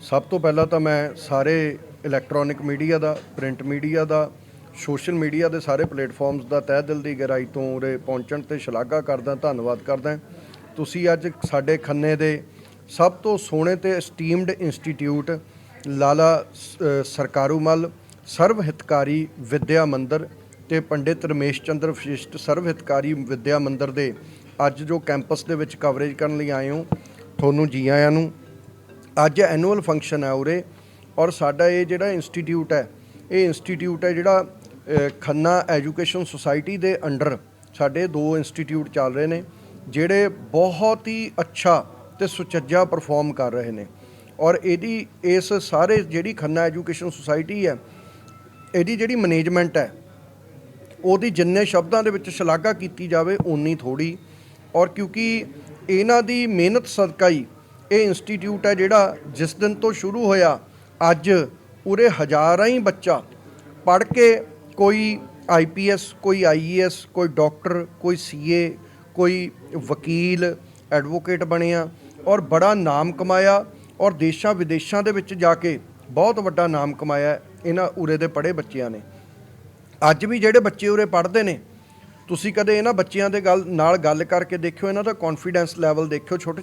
ਸਭ ਤੋਂ ਪਹਿਲਾਂ ਤਾਂ ਮੈਂ ਸਾਰੇ ਇਲੈਕਟ੍ਰੋਨਿਕ ਮੀਡੀਆ ਦਾ ਪ੍ਰਿੰਟ ਮੀਡੀਆ ਦਾ ਸੋਸ਼ਲ ਮੀਡੀਆ ਦੇ ਸਾਰੇ ਪਲੇਟਫਾਰਮਸ ਦਾ ਤਹਿ ਦਿਲ ਦੀ ਗਹਿਰਾਈ ਤੋਂ ਉਰੇ ਪਹੁੰਚਣ ਤੇ ਸ਼ਲਾਘਾ ਕਰਦਾ, ਧੰਨਵਾਦ ਕਰਦਾ। ਤੁਸੀਂ ਅੱਜ ਸਾਡੇ ਖੰਨੇ ਦੇ ਸਭ ਤੋਂ ਸੋਹਣੇ ਤੇ ਸਟੀਮਡ ਇੰਸਟੀਟਿਊਟ ਲਾਲਾ ਸ- ਸਰਕਾਰੂਮਲ ਸਰਵ ਹਿਤਕਾਰੀ ਵਿਦਿਆ ਮੰਦਿਰ ਤੇ ਪੰਡਿਤ ਰਮੇਸ਼ ਚੰਦਰ ਵਿਸ਼ਿਸ਼ਟ ਸਰਵ ਹਿਤਕਾਰੀ ਵਿਦਿਆ ਮੰਦਿਰ ਦੇ ਅੱਜ ਜੋ ਕੈਂਪਸ ਦੇ ਵਿੱਚ ਕਵਰੇਜ ਕਰਨ ਲਈ ਆਏ ਹੋ, ਤੁਹਾਨੂੰ ਜੀ ਆਇਆਂ ਨੂੰ ਅੱਜ ਐਨੂਅਲ ਫੰਕਸ਼ਨ ਹੈ ਉਰੇ ਔਰ ਸਾਡਾ ਇਹ ਜਿਹੜਾ ਇੰਸਟੀਟਿਊਟ ਹੈ, ਇਹ ਇੰਸਟੀਟਿਊਟ ਹੈ ਜਿਹੜਾ ਖੰਨਾ ਐਜੂਕੇਸ਼ਨ ਸੁਸਾਇਟੀ ਦੇ ਅੰਡਰ ਸਾਡੇ ਦੋ ਇੰਸਟੀਟਿਊਟ ਚੱਲ ਰਹੇ ਨੇ, ਜਿਹੜੇ ਬਹੁਤ ਹੀ ਅੱਛਾ ਤੇ ਸੁਚੱਜਾ ਪਰਫਾਰਮ ਕਰ ਰਹੇ ਨੇ ਔਰ ਇਹਦੀ, ਇਸ ਸਾਰੇ ਜਿਹੜੀ ਖੰਨਾ ਐਜੂਕੇਸ਼ਨ ਸੁਸਾਇਟੀ ਹੈ, ਇਹਦੀ ਜਿਹੜੀ ਮੈਨੇਜਮੈਂਟ ਹੈ, ਉਹਦੀ ਜਿੰਨੇ ਸ਼ਬਦਾਂ ਦੇ ਵਿੱਚ ਸ਼ਲਾਘਾ ਕੀਤੀ ਜਾਵੇ, ਓਨੀ ਥੋੜੀ ਔਰ ਕਿਉਂਕਿ ਇਹਨਾਂ ਦੀ ਮਿਹਨਤ ਸਦਕਾ ਹੀ ਇਹ ਇੰਸਟੀਚਿਊਟ ਹੈ ਜਿਹੜਾ ਜਿਸ ਦਿਨ ਤੋਂ ਸ਼ੁਰੂ ਹੋਇਆ, ਅੱਜ ਉਰੇ ਹਜ਼ਾਰਾਂ ਹੀ ਬੱਚਾ ਪੜ੍ਹ ਕੇ ਕੋਈ ਆਈਪੀਐਸ ਕੋਈ ਆਈਏਐਸ ਕੋਈ ਡਾਕਟਰ ਕੋਈ ਸੀਏ ਕੋਈ ਵਕੀਲ ਐਡਵੋਕੇਟ ਬਣਿਆ ਔਰ ਬੜਾ ਨਾਮ ਕਮਾਇਆ ਔਰ ਦੇਸ਼ਾਂ ਵਿਦੇਸ਼ਾਂ ਦੇ ਵਿੱਚ ਜਾ ਕੇ ਬਹੁਤ ਵੱਡਾ ਨਾਮ ਕਮਾਇਆ ਇਹਨਾਂ ਉਰੇ ਦੇ ਪੜ੍ਹੇ ਬੱਚਿਆਂ ਨੇ। ਅੱਜ ਵੀ ਜਿਹੜੇ ਬੱਚੇ ਉਰੇ ਪੜ੍ਹਦੇ ਨੇ, ਤੁਸੀਂ ਕਦੇ ਇਹਨਾਂ ਬੱਚਿਆਂ ਦੇ ਗੱਲ ਨਾਲ ਗੱਲ ਕਰਕੇ ਦੇਖਿਓ, ਇਹਨਾਂ ਦਾ ਕੌਨਫੀਡੈਂਸ ਲੈਵਲ ਦੇਖਿਓ ਛੋਟੇ ਛੋਟੇ